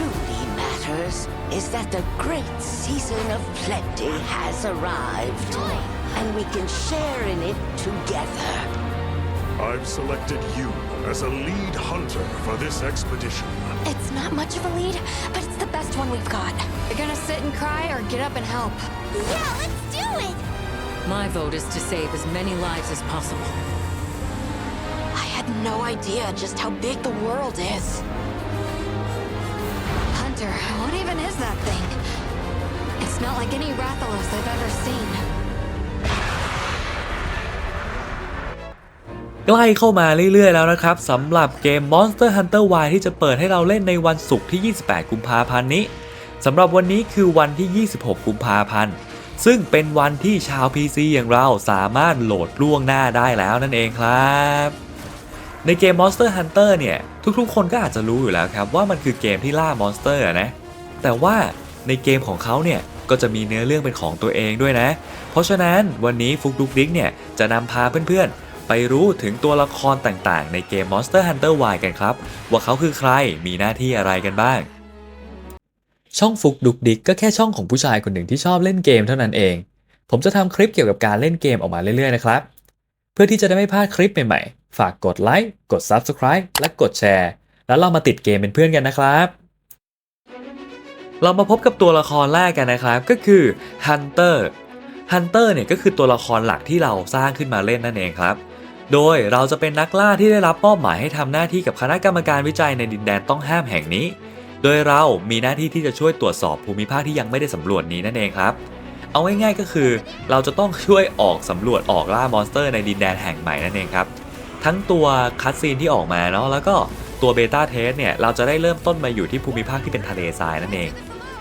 truly matters is that the great season of plenty has arrived, and we can share in it together. I've selected you as a lead hunter for this expedition. It's not much of a lead, but it's the best one we've got. You're gonna sit and cry or get up and help? Yeah, let's do it! My vote is to save as many lives as possible. I had no idea just how big the world is. Hunter, what even is that thing? It's not like any Rathalos I've ever seen. ใกล้เข้ามาเรื่อย ๆ แล้วนะครับสำหรับเกม Monster Hunter Y ที่จะเปิดให้เราเล่นในวันศุกร์ที่ 28 กุมภาพันธ์นี้สำหรับวันนี้คือวันที่ 26 กุมภาพันธ์ ซึ่งเป็นวันที่ชาว PC อย่างเราสามารถโหลดล่วงหน้าได้แล้วนั่นเองครับ ในเกม Monster Hunter เนี่ย ทุกๆ คนก็อาจจะรู้อยู่แล้วครับว่ามันคือเกมที่ล่ามอนสเตอร์นะ แต่ว่าในเกมของเขาเนี่ยก็จะมีเนื้อเรื่องเป็นของตัวเองด้วยนะ เพราะฉะนั้นวันนี้ฟุกดุกดิกเนี่ยจะนำพาเพื่อนๆ ไปรู้ถึงตัวละครต่างๆ ในเกม Monster Hunter Y กันครับ ว่าเขาคือใครมีหน้าที่อะไรกันบ้าง ช่องฟุกดุกดิกก็แค่ช่องของผู้ชายคนหนึ่งที่ชอบเล่นเกมเท่านั้นเอง ผมจะทำคลิปเกี่ยวกับการเล่นเกมออกมาเรื่อยๆนะครับ พื่อที่จะได้ไม่พลาดคลิปใหม่ๆ ฝากกดไลค์ กด Subscribe และกดแชร์ แล้วเรามาติดเกมเป็นเพื่อนกันนะครับ เรามาพบกับตัวละครแรกกันนะครับ ก็คือ Hunter Hunter เนี่ยก็คือตัวละครหลักที่เราสร้างขึ้นมาเล่นนั่นเองครับ โดยเราจะเป็นนักล่าที่ได้รับมอบหมายให้ทำหน้าที่กับคณะกรรมการวิจัยในดินแดนต้องห้ามแห่งนี้ โดยเรามีหน้าที่ที่จะช่วยตรวจสอบภูมิภาคที่ยังไม่ได้สำรวจนี้นั่นเองครับ เอาง่ายๆก็คือ เราจะต้องช่วยออกสำรวจออกล่ามอนสเตอร์ในดินแดนแห่งใหม่นั่นเองครับ ทั้งตัวคัตซีนที่ออกมาเนาะแล้วก็ตัวเบต้าเทสเนี่ยเราจะได้เริ่มต้นมาอยู่ที่ภูมิภาคที่เป็นทะเลทรายนั่นเอง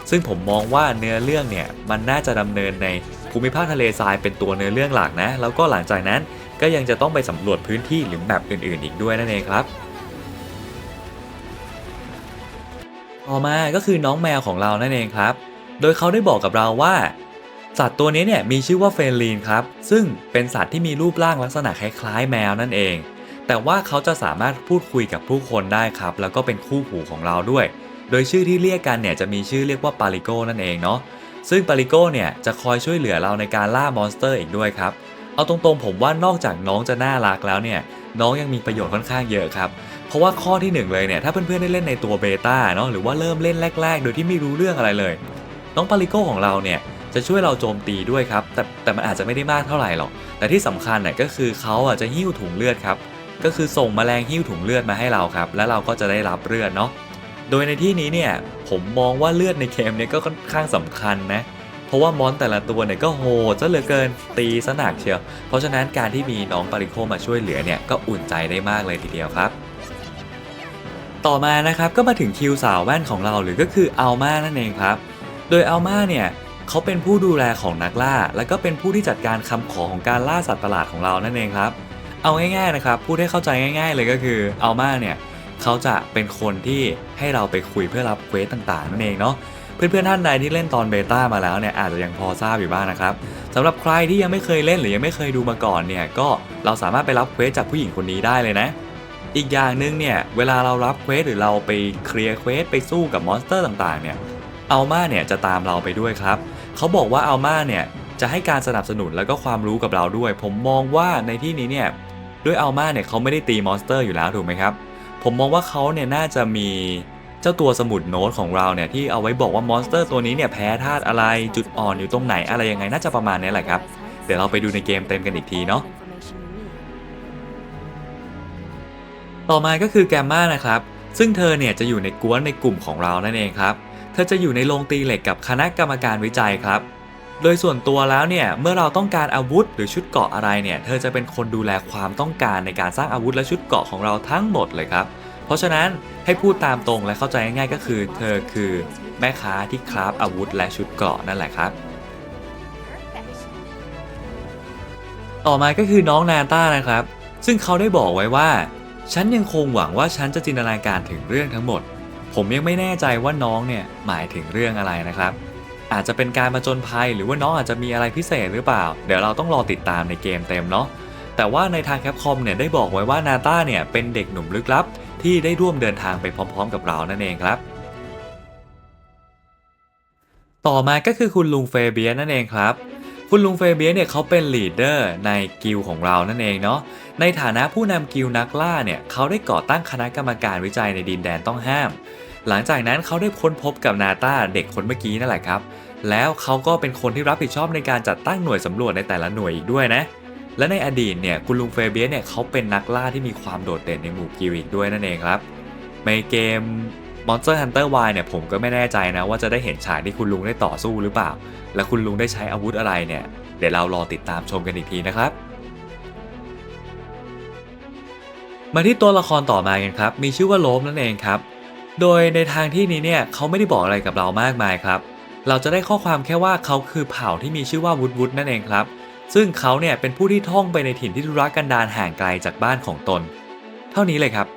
ซึ่งผมมองว่าเนื้อเรื่องเนี่ยมันน่าจะดำเนินในภูมิภาคทะเลทรายเป็นตัวเนื้อเรื่องหลักนะ แล้วก็หลังจากนั้นก็ยังจะต้องไปสำรวจพื้นที่หรือแมปอื่นๆ อีกด้วยนั่นเองครับต่อมาก็คือน้องแมวของเรานั่นเองครับ โดยเขาได้บอกกับเราว่า สัตว์ตัวนี้เนี่ยมีชื่อว่าเฟรลีนครับ ซึ่งเป็นสัตว์ที่มีรูปร่างลักษณะคล้ายๆ แมวนั่นเอง แต่ว่าเขาจะสามารถพูดคุยกับผู้คนได้ครับ แล้วก็เป็นคู่หูของเราด้วย โดยชื่อที่เรียกกันเนี่ยจะมีชื่อเรียกว่าปาริโกนั่นเองเนาะ ซึ่งปาริโกเนี่ยจะคอยช่วยเหลือเราในการล่ามอนสเตอร์อีกด้วยครับ เอาตรงๆผมว่านอกจากน้องจะน่ารักแล้วเนี่ยน้องยังมีประโยชน์ค่อนข้างเยอะครับ เพราะว่าข้อที่หนึ่งเลยเนี่ยถ้าเพื่อนๆได้เล่นในตัวเบต้าเนาะหรือว่าเริ่มเล่นแรก ๆ โดยที่ไม่รู้เรื่องอะไรเลย น้องปาริโกของเราเนี่ย จะช่วยเราโจมตีด้วยครับ แต่แต่มันอาจจะไม่ได้มากเท่าไหร่หรอก แต่ที่สำคัญเนี่ยก็คือเขาอะจะหิ้วถุงเลือดครับ ก็คือส่งแมลงหิ้วถุงเลือดมาให้เราครับ แล้วเราก็จะได้รับเลือดเนาะ โดยในที่นี้เนี่ยผมมองว่าเลือดในเกมเนี่ยก็ค่อนข้างสำคัญนะเพราะว่ามอนแต่ละตัวเนี่ยก็โหดซะเหลือเกินตีซะหนักเชียว เพราะฉะนั้นการที่มีน้องปาริโคมาช่วยเหลือเนี่ยก็อุ่นใจได้มากเลยทีเดียวครับ ต่อมานะครับก็มาถึงคิวสาวแว่นของเราหรือก็คืออัลมานั่นเองครับ โดยอัลมาเนี่ย เขาเป็นผู้ดูแลของนักล่า และก็เป็นผู้ที่จัดการคำขอของการล่าสัตว์ประหลาดของเรานั่นเองครับ เอาง่ายๆนะครับพูดให้เข้าใจง่าย ๆ เลยก็คืออัลมาเนี่ยเขาจะเป็นคนที่ให้เราไปคุยเพื่อรับเควสต่างๆนั่นเองเนาะเพื่อนๆท่านใดที่เล่นตอนเบต้ามาแล้วเนี่ยอาจจะยังพอทราบอยู่บ้างนะครับสำหรับใครที่ยังไม่เคยเล่นหรือยังไม่เคยดูมาก่อนเนี่ยก็เราสามารถไปรับเควสจากผู้หญิงคนนี้ได้เลยนะ อีกอย่างหนึ่งเนี่ยเวลาเรารับเควสหรือเราไปเคลียร์เควสไปสู้กับมอนสเตอร์ต่างๆเนี่ยอัลมาเนี่ยจะตามเราไปด้วยครับ เขาบอกว่าอัลมาเนี่ยจะให้การสนับสนุนแล้วก็ความรู้กับเราด้วย ผมมองว่าในที่นี้เนี่ยด้วยอัลมาเนี่ยเขาไม่ได้ตีมอนสเตอร์อยู่แล้วถูกไหมครับ ผมมองว่าเขาเนี่ยน่าจะมีเจ้าตัวสมุดโน้ตของเราเนี่ยที่เอาไว้บอกว่ามอนสเตอร์ตัวนี้เนี่ยแพ้ธาตุอะไรจุดอ่อนอยู่ตรงไหนอะไรยังไงน่าจะประมาณนี้แหละครับ เดี๋ยวเราไปดูในเกมเต็มกันอีกทีเนาะต่อมาก็คือแกมมานะครับซึ่งเธอเนี่ยจะอยู่ในกวนในกลุ่มของเรานั่นเองครับ เธอจะอยู่ในโรงตีเหล็กกับคณะกรรมการวิจัยครับ โดยส่วนตัวแล้วเนี่ยเมื่อเราต้องการอาวุธหรือชุดเกราะอะไรเนี่ยเธอจะเป็นคนดูแลความต้องการในการสร้างอาวุธและชุดเกราะของเราทั้งหมดเลยครับ เพราะฉะนั้นให้พูดตามตรงและเข้าใจง่ายๆก็คือ เธอคือแม่ค้าที่คราฟอาวุธและชุดเกราะนั่นแหละครับต่อมาก็คือน้องนาต้านะครับ ซึ่งเขาได้บอกไว้ว่า ฉันยังคงหวังว่าฉันจะจินตนาการถึงเรื่องทั้งหมด ผมยังไม่แน่ใจว่าน้องเนี่ยหมายถึงเรื่องอะไรนะครับ อาจจะเป็นการมาจนภัยหรือว่าน้องอาจจะมีอะไรพิเศษหรือเปล่า เดี๋ยวเราต้องรอติดตามในเกมเต็มเนาะแต่ว่าในทางแคปคอมเนี่ยได้บอกไว้ว่านาตาเนี่ยเป็นเด็กหนุ่มลึกลับ ที่ได้ร่วมเดินทางไปพร้อมๆ กับเรานั่นเองครับ ต่อมาก็คือคุณลุงเฟเบียสนั่นเองครับ คุณลุงเฟเบียสเนี่ยเขาเป็นลีดเดอร์ในกิลด์ของเรานั่นเองเนาะในฐานะผู้นำกิลด์นักล่าเนี่ยเขาได้ก่อตั้งคณะกรรมการวิจัยในดินแดนต้องห้าม หลังจากนั้นเขาได้ค้นพบกับนาตาเด็กคนเมื่อกี้นั่นแหละครับ แล้วเขาก็เป็นคนที่รับผิดชอบในการจัดตั้งหน่วยสำรวจในแต่ละหน่วยอีกด้วยนะและในอดีตเนี่ยคุณลุงเฟเบียสเนี่ยเขาเป็นนักล่าที่มีความโดดเด่นในหมู่กิลด์อีกด้วยนั่นเองครับในเกม Monster Hunter Y เนี่ยผมก็ไม่แน่ใจนะว่าจะได้เห็นฉากที่คุณลุงได้ต่อสู้หรือเปล่า และคุณลุงได้ใช้อาวุธอะไรเนี่ย เดี๋ยวเรารอติดตามชมกันอีกทีนะครับมาที่ตัวละครต่อมากันครับ มีชื่อว่าโลมนั่นเองครับ โดยในทางที่นี้เนี่ยเขาไม่ได้บอกอะไรกับเรามากมายครับ เราจะได้ข้อความแค่ว่าเขาคือเผ่าที่มีชื่อว่าวุฒวุฒนั่นเองครับ ซึ่งเขาเนี่ยเป็นผู้ที่ท่องไปในถิ่นที่ทุรกันดารห่างไกลจากบ้านของตน เท่านี้เลยครับ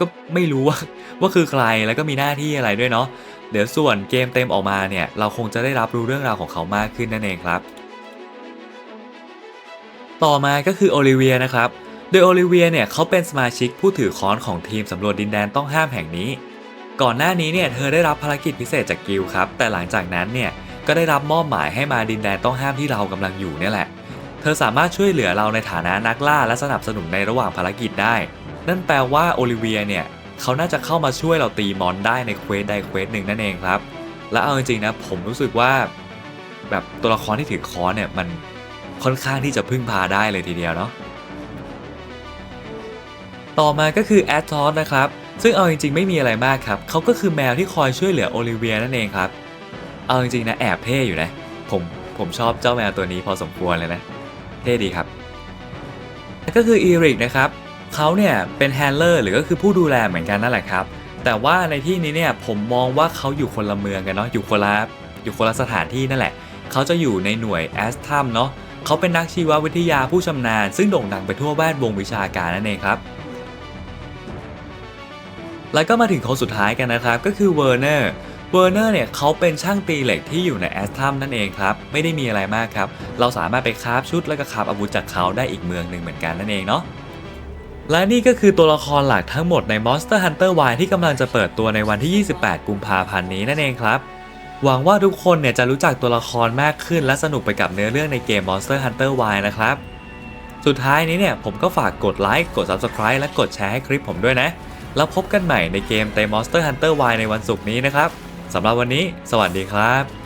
ก็ไม่รู้ว่าว่าคือใครแล้วก็มีหน้าที่อะไรด้วยเนาะเดี๋ยวส่วนเกมเต็มออกมาเนี่ย เราคงจะได้รับรู้เรื่องราวของเขามากขึ้นนั่นเองครับ ต่อมาก็คือโอลิเวียนะครับ โดยโอลิเวียเนี่ยเขาเป็นสมาชิกผู้ถือค้อนของทีมสำรวจดินแดนต้องห้ามแห่งนี้ ก่อนหน้านี้เนี่ยเธอได้รับภารกิจพิเศษจากกิลครับ แต่หลังจากนั้นเนี่ยก็ได้รับมอบหมายให้มาดินแดนต้องห้ามที่เรากำลังอยู่เนี่ยแหละ เธอสามารถช่วยเหลือเราในฐานะนักล่าและสนับสนุนในระหว่างภารกิจได้ นั่นแปลว่าโอลิเวียเนี่ยเขาน่าจะเข้ามาช่วยเราตีมอนได้ในเควสใดเควสหนึ่งนั่นเองครับ และเอาจริงๆนะผมรู้สึกว่า แบบตัวละครที่ถือค้อนเนี่ยมันค่อนข้างที่จะพึ่งพาได้เลยทีเดียวเนาะต่อมาก็คือแอดทอสนะครับ ซึ่งเอาจริงๆ ไม่มีอะไรมากครับเขาก็คือแมวที่คอยช่วยเหลือโอลิเวียนั่นเองครับ เอาจริงๆนะแอบเท่อยู่นะ ผมผมชอบเจ้าแมวตัวนี้พอสมควรเลยนะ เท่ดีครับ ก็คืออีริกนะครับ เขาเนี่ยเป็นแฮนเลอร์หรือก็คือผู้ดูแลเหมือนกันนั่นแหละครับ แต่ว่าในที่นี้เนี่ยผมมองว่าเขาอยู่คนละเมืองกันเนาะอยู่คนละอยู่คนละสถานที่นั่นแหละ เขาจะอยู่ในหน่วยแอสทัมเนาะเขาเป็นนักชีววิทยาผู้ชำนาญ ซึ่งโด่งดังไปทั่วแวดวงวิชาการนั่นเองครับ แล้วก็มาถึงคนสุดท้ายกันนะครับ ก็คือเวอร์เนอร์เวอร์เนอร์เนี่ยเขาเป็นช่างตีเหล็กที่อยู่ในแอสทัมนั่นเองครับ ไม่ได้มีอะไรมากครับ เราสามารถไปคราฟชุดแล้วก็คราฟอาวุธจากเขาได้อีกเมืองหนึ่งเหมือนกันนั่นเองเนาะ และนี่ก็คือตัวละครหลักทั้งหมดใน Monster Hunter Y ที่กำลังจะเปิดตัวในวันที่ 28 กุมภาพันธ์นี้นั่นเองครับ หวังว่าทุกคนเนี่ยจะรู้จักตัวละครมากขึ้นและสนุกไปกับเนื้อเรื่องในเกม Monster Hunter Y นะครับ สุดท้ายนี้เนี่ยผมก็ฝากกดไลค์ กด Subscribe และกดแชร์ให้คลิปผมด้วยนะ แล้วพบกันใหม่ในเกมเต Monster Hunter Y ในวันศุกร์นี้นะครับสำหรับวันนี้ สวัสดีครับ